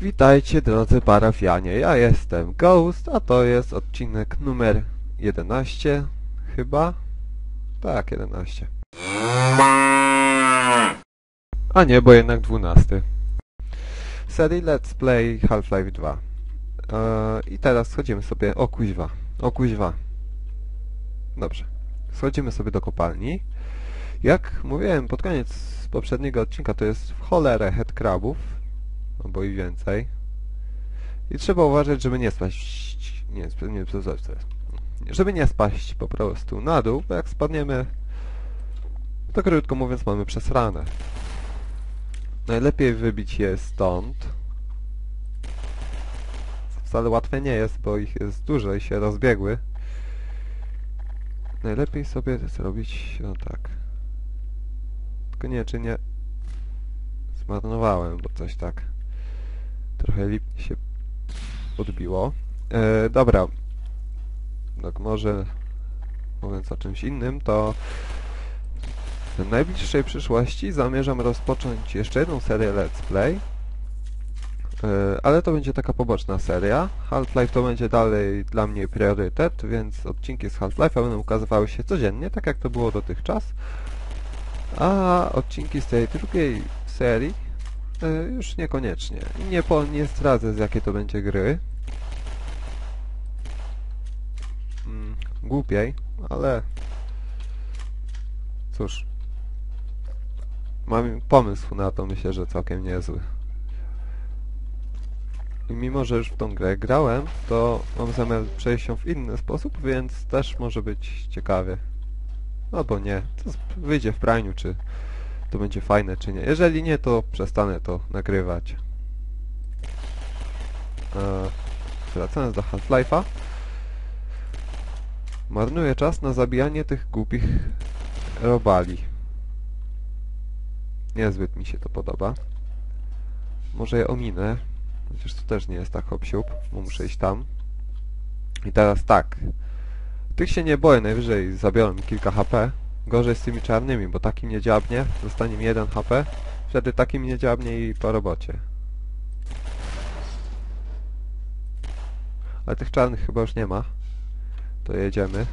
Witajcie drodzy parafianie, ja jestem Ghost, a to jest odcinek numer 11 chyba? Tak, 11. A nie, bo jednak 12. Serii Let's Play Half-Life 2. Eee, I teraz schodzimy sobie... O kuźwa, o kuźwa. Dobrze. Schodzimy sobie do kopalni. Jak mówiłem pod koniec poprzedniego odcinka, to jest w cholerę headcrabów, albo i więcej. I trzeba uważać, żeby nie spaść... Nie, nie, nie, żeby nie spaść po prostu na dół, bo jak spadniemy, to krótko mówiąc mamy przesrane. Najlepiej wybić je stąd. Wcale łatwe nie jest, bo ich jest dużo i się rozbiegły. Najlepiej sobie zrobić, no tak. Tylko nie, czy nie zmarnowałem, bo coś tak trochę się odbiło. E, dobra. Tak może mówiąc o czymś innym, to w najbliższej przyszłości zamierzam rozpocząć jeszcze jedną serię Let's Play. E, ale to będzie taka poboczna seria. Half-Life to będzie dalej dla mnie priorytet, więc odcinki z Half-Life'a będą ukazywały się codziennie, tak jak to było dotychczas. A odcinki z tej drugiej serii już niekoniecznie. Nie, po, nie zdradzę z jakiej to będzie gry. Mm, głupiej, ale cóż. Mam pomysł na to, myślę, że całkiem niezły. I mimo, że już w tą grę grałem, to mam zamiar przejść ją w inny sposób, więc też może być ciekawie. Albo nie. To wyjdzie w praniu, czy to będzie fajne, czy nie. Jeżeli nie, to przestanę to nagrywać. Eee, wracając do Half-Life'a. Marnuję czas na zabijanie tych głupich robali. Niezbyt mi się to podoba. Może je ominę. Chociaż to też nie jest tak hop bo muszę iść tam. I teraz tak. Tych się nie boję, najwyżej zabiorą mi kilka HP. Gorzej z tymi czarnymi, bo takim nie dziabnie, zostanie mi 1 HP. Wtedy takim nie dziabnie i po robocie. Ale tych czarnych chyba już nie ma. To jedziemy.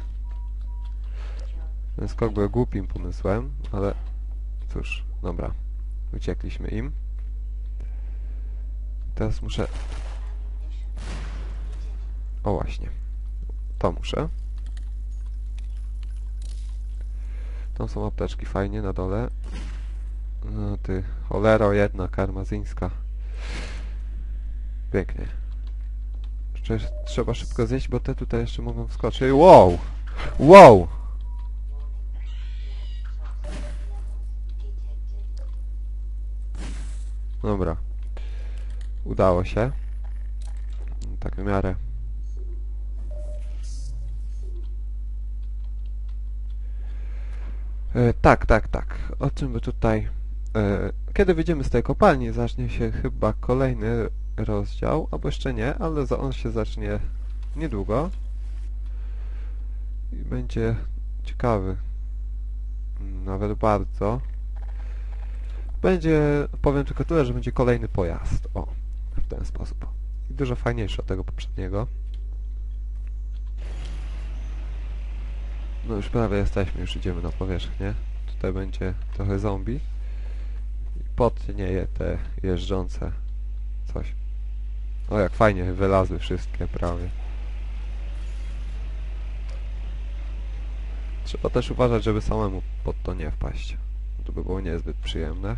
Ten skok był głupim pomysłem, ale cóż, dobra. Uciekliśmy im. Teraz muszę... O właśnie. To muszę. Tam są apteczki fajnie na dole. No ty, cholero jedna karmazyńska. Pięknie. Trzeba szybko zjeść, bo te tutaj jeszcze mogą wskoczyć. Wow! Wow! Dobra. Udało się. Tak w miarę. Tak, tak, tak. O czym by tutaj... E, kiedy wyjdziemy z tej kopalni, zacznie się chyba kolejny rozdział, albo jeszcze nie, ale on się zacznie niedługo. I będzie ciekawy. Nawet bardzo. Będzie, powiem tylko tyle, że będzie kolejny pojazd. O, w ten sposób. I dużo fajniejszy od tego poprzedniego. No już prawie jesteśmy, już idziemy na powierzchnię. Tutaj będzie trochę zombie. Potnieje te jeżdżące coś. O, jak fajnie wylazły wszystkie prawie. Trzeba też uważać, żeby samemu pod to nie wpaść. To by było niezbyt przyjemne.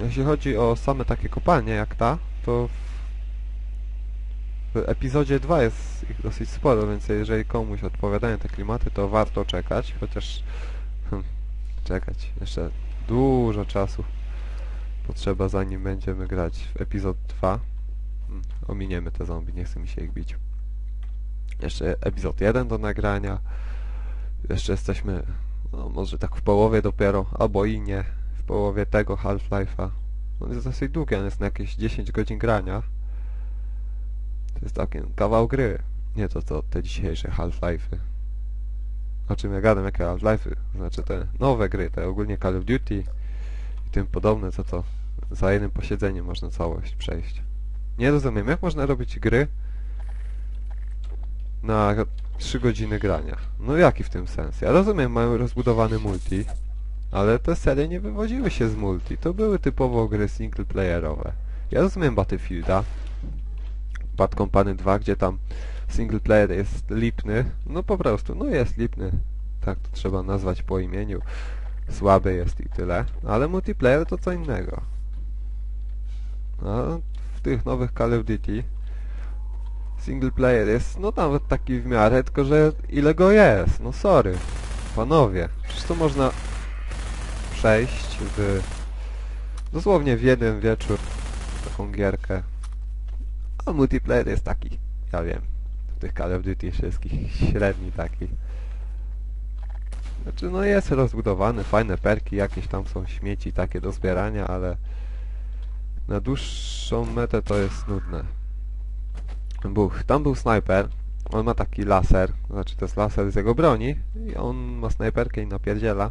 Jeśli chodzi o same takie kopalnie jak ta, to w epizodzie 2 jest ich dosyć sporo, więc jeżeli komuś odpowiadają te klimaty, to warto czekać, chociaż hmm, czekać jeszcze dużo czasu potrzeba zanim będziemy grać w epizod 2. Hmm, ominiemy te zombie, nie chcę mi się ich bić. Jeszcze epizod 1 do nagrania. Jeszcze jesteśmy, no, może tak w połowie dopiero, albo i nie, w połowie tego Half-Life'a. On jest dosyć długi, on jest na jakieś 10 godzin grania. To jest taki kawał gry. Nie to co te dzisiejsze Half-Life'y. O czym ja gadam, jakie Half-Life'y? Znaczy te nowe gry, te ogólnie Call of Duty, tym podobne, co to za jednym posiedzeniem można całość przejść. Nie rozumiem, jak można robić gry na 3 godziny grania. No jaki w tym sens? Ja rozumiem, mają rozbudowany multi, ale te serie nie wywodziły się z multi. To były typowo gry singleplayerowe. Ja rozumiem Battlefielda, Bad Company 2, gdzie tam single player jest lipny. No po prostu, no jest lipny. Tak to trzeba nazwać po imieniu. Słaby jest i tyle. Ale multiplayer to co innego. A w tych nowych Call of Duty single player jest no nawet taki w miarę, tylko że ile go jest? No sorry. Panowie, przecież to można przejść w dosłownie w jeden wieczór taką gierkę. A multiplayer jest taki, ja wiem, w tych Call of Duty wszystkich średni taki. Znaczy no jest rozbudowany, fajne perki, jakieś tam są śmieci takie do zbierania, ale na dłuższą metę to jest nudne. Buch, tam był snajper, on ma taki laser, znaczy to jest laser z jego broni i on ma snajperkę i napierdziela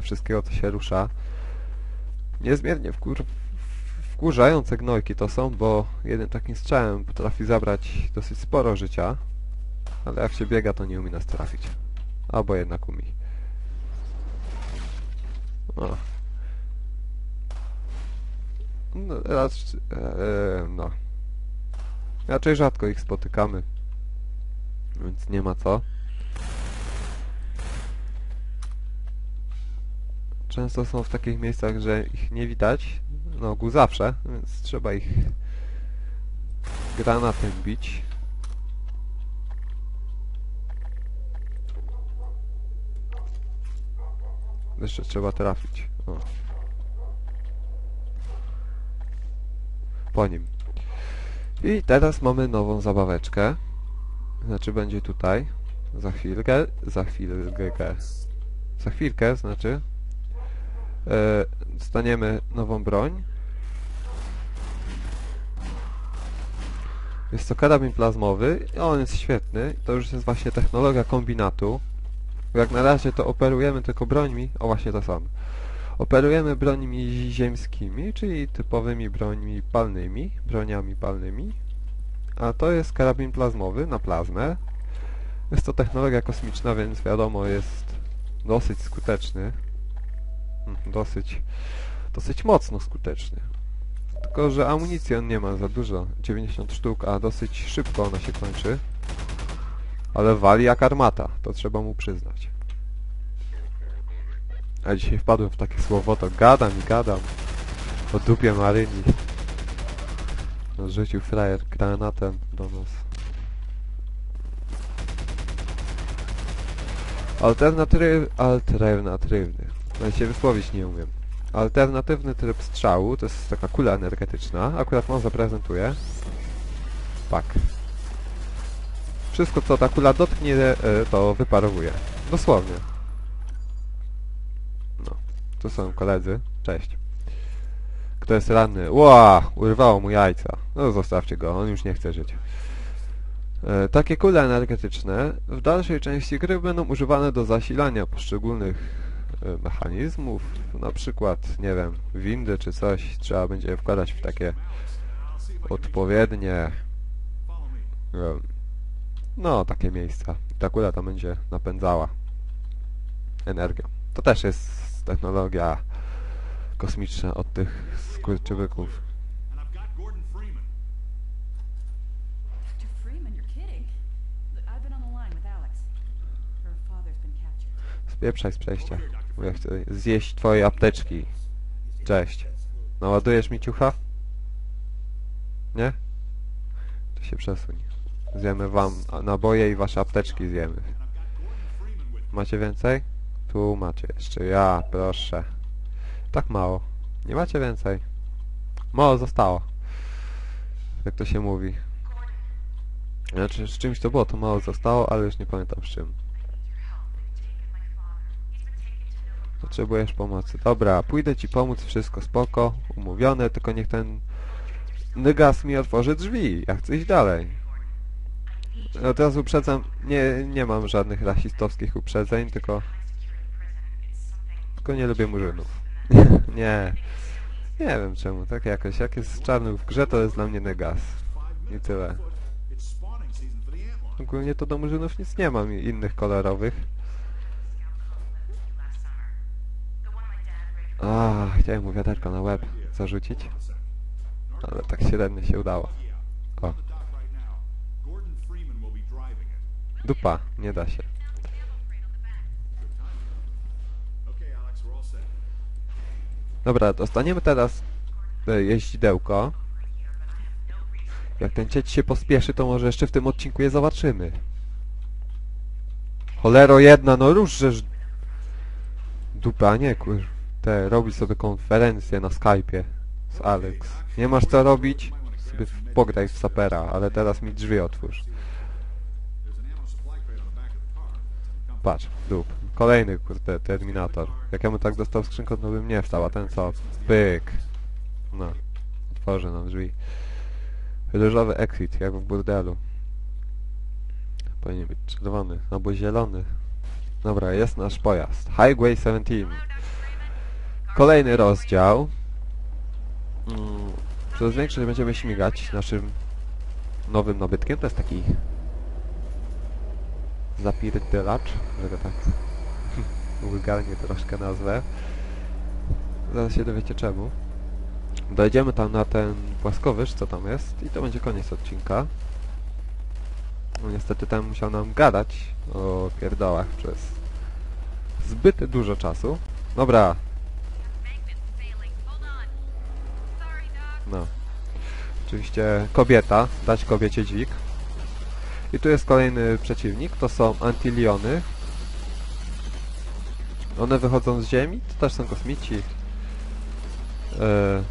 wszystkiego co się rusza. Niezmiernie wkur wkurzające gnojki to są, bo jednym takim strzałem potrafi zabrać dosyć sporo życia, ale jak się biega to nie umie nas trafić. Albo jednak umie. O. No, raz, e, e, no. Raczej rzadko ich spotykamy, więc nie ma co. Często są w takich miejscach, że ich nie widać, na ogół zawsze, więc trzeba ich granatem bić. Jeszcze trzeba trafić. O. Po nim. I teraz mamy nową zabaweczkę. Znaczy będzie tutaj. Za chwilkę. Za chwilkę. Za chwilkę, znaczy. E, dostaniemy nową broń. Jest to karabin plazmowy. On jest świetny. To już jest właśnie technologia kombinatu. Jak na razie to operujemy tylko brońmi. O właśnie to samo. Operujemy brońmi ziemskimi, czyli typowymi brońmi palnymi, broniami palnymi. A to jest karabin plazmowy na plazmę. Jest to technologia kosmiczna, więc wiadomo jest dosyć skuteczny. Dosyć, dosyć mocno skuteczny. Tylko, że amunicji on nie ma za dużo. 90 sztuk, a dosyć szybko ona się kończy. Ale wali jak armata, to trzeba mu przyznać. A dzisiaj wpadłem w takie słowo, to gadam i gadam. O dupie Maryni. No, Rzucił frajer granatem do nas. Alternatywny... Alternatywny. Nawet się wysłowić nie umiem. Alternatywny tryb strzału, to jest taka kula energetyczna. Akurat wam zaprezentuję. Tak. Wszystko co ta kula dotknie, e, to wyparowuje. Dosłownie. No. Tu są koledzy. Cześć. Kto jest ranny? Ła! Urwało mu jajca. No zostawcie go, on już nie chce żyć. E, takie kule energetyczne w dalszej części gry będą używane do zasilania poszczególnych mechanizmów. Na przykład, nie wiem, windy czy coś trzeba będzie wkładać w takie odpowiednie e, no, takie miejsca. Ta kula tam będzie napędzała energią. To też jest technologia kosmiczna od tych skurczybyków. Spieprzaj z przejścia. Ja chcę zjeść twoje apteczki. Cześć. Naładujesz mi ciucha? Nie? To się przesuń. Zjemy wam naboje i wasze apteczki zjemy. Macie więcej? Tu macie jeszcze. Ja, proszę. Tak mało. Nie macie więcej. Mało zostało. Jak to się mówi. Znaczy, z czymś to było, to mało zostało, ale już nie pamiętam z czym. Potrzebujesz pomocy. Dobra, pójdę ci pomóc, wszystko spoko, umówione, tylko niech ten nygas mi otworzy drzwi. Ja chcę iść dalej. No teraz uprzedzam, nie, nie mam żadnych rasistowskich uprzedzeń, tylko... Tylko nie lubię murzynów. nie. Nie wiem czemu, tak jakoś. Jak jest czarny w grze, to jest dla mnie negas. I tyle. Ogólnie to do murzynów nic nie mam innych kolorowych. A, chciałem mu wiaderko na łeb zarzucić, ale tak średnio się udało. O, dupa, nie da się. Dobra, dostaniemy teraz e, jeździdełko. Jak ten cieć się pospieszy, to może jeszcze w tym odcinku je zobaczymy. Cholero jedna, no żeż... Dupa, nie kur... Te, robi sobie konferencję na Skype'ie z Alex. Nie masz co robić? Sobie pograj w sapera, ale teraz mi drzwi otwórz. Patrz, dup. Kolejny, kurde, Terminator. Jak ja bym tak dostał skrzynkę, to bym nie wstał, a ten co? Pyk. No. Otworzy nam drzwi. Ryżowy exit, jak w burdelu. Powinien być czerwony, albo zielony. Dobra, jest nasz pojazd. Highway 17. Kolejny rozdział. Mm, Przez większość będziemy śmigać naszym nowym nabytkiem. To jest taki zapierdylacz, że go tak wulgarnie troszkę nazwę. Zaraz się dowiecie czemu. Dojdziemy tam na ten płaskowyż, co tam jest i to będzie koniec odcinka. No niestety ten musiał nam gadać o pierdołach przez zbyt dużo czasu. Dobra, no. Oczywiście kobieta, dać kobiecie dźwig. I tu jest kolejny przeciwnik, to są Antiliony. One wychodzą z ziemi, to też są kosmici. E,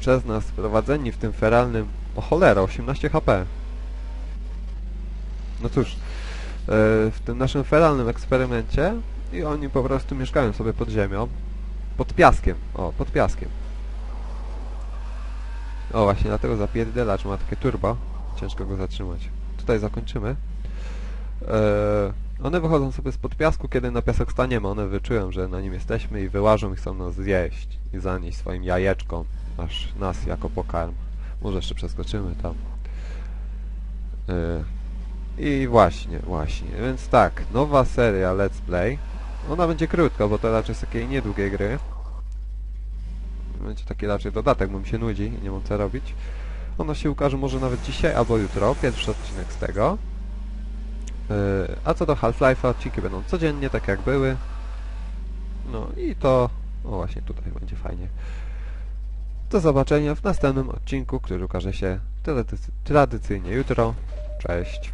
przez nas prowadzeni w tym feralnym... O cholera, 18 HP. No cóż, e, w tym naszym feralnym eksperymencie i oni po prostu mieszkają sobie pod ziemią. Pod piaskiem, o, pod piaskiem. O, właśnie dlatego zapierdzielacz ma takie turbo. Ciężko go zatrzymać. Tutaj zakończymy. Eee, one wychodzą sobie spod piasku, kiedy na piasek staniemy. One wyczują, że na nim jesteśmy i wyłażą i chcą nas zjeść. I zanieść swoim jajeczkom, aż nas jako pokarm. Może jeszcze przeskoczymy tam. Eee, I właśnie, właśnie. Więc tak, nowa seria Let's Play. Ona będzie krótka, bo to raczej z takiej niedługiej gry. Będzie taki raczej dodatek, bo mi się nudzi i nie mam co robić. Ono się ukaże może nawet dzisiaj albo jutro, pierwszy odcinek z tego. Yy, a co do Half-Life'a, odcinki będą codziennie, tak jak były. No i to... O właśnie, tutaj będzie fajnie. Do zobaczenia w następnym odcinku, który ukaże się tradycy- tradycyjnie jutro. Cześć.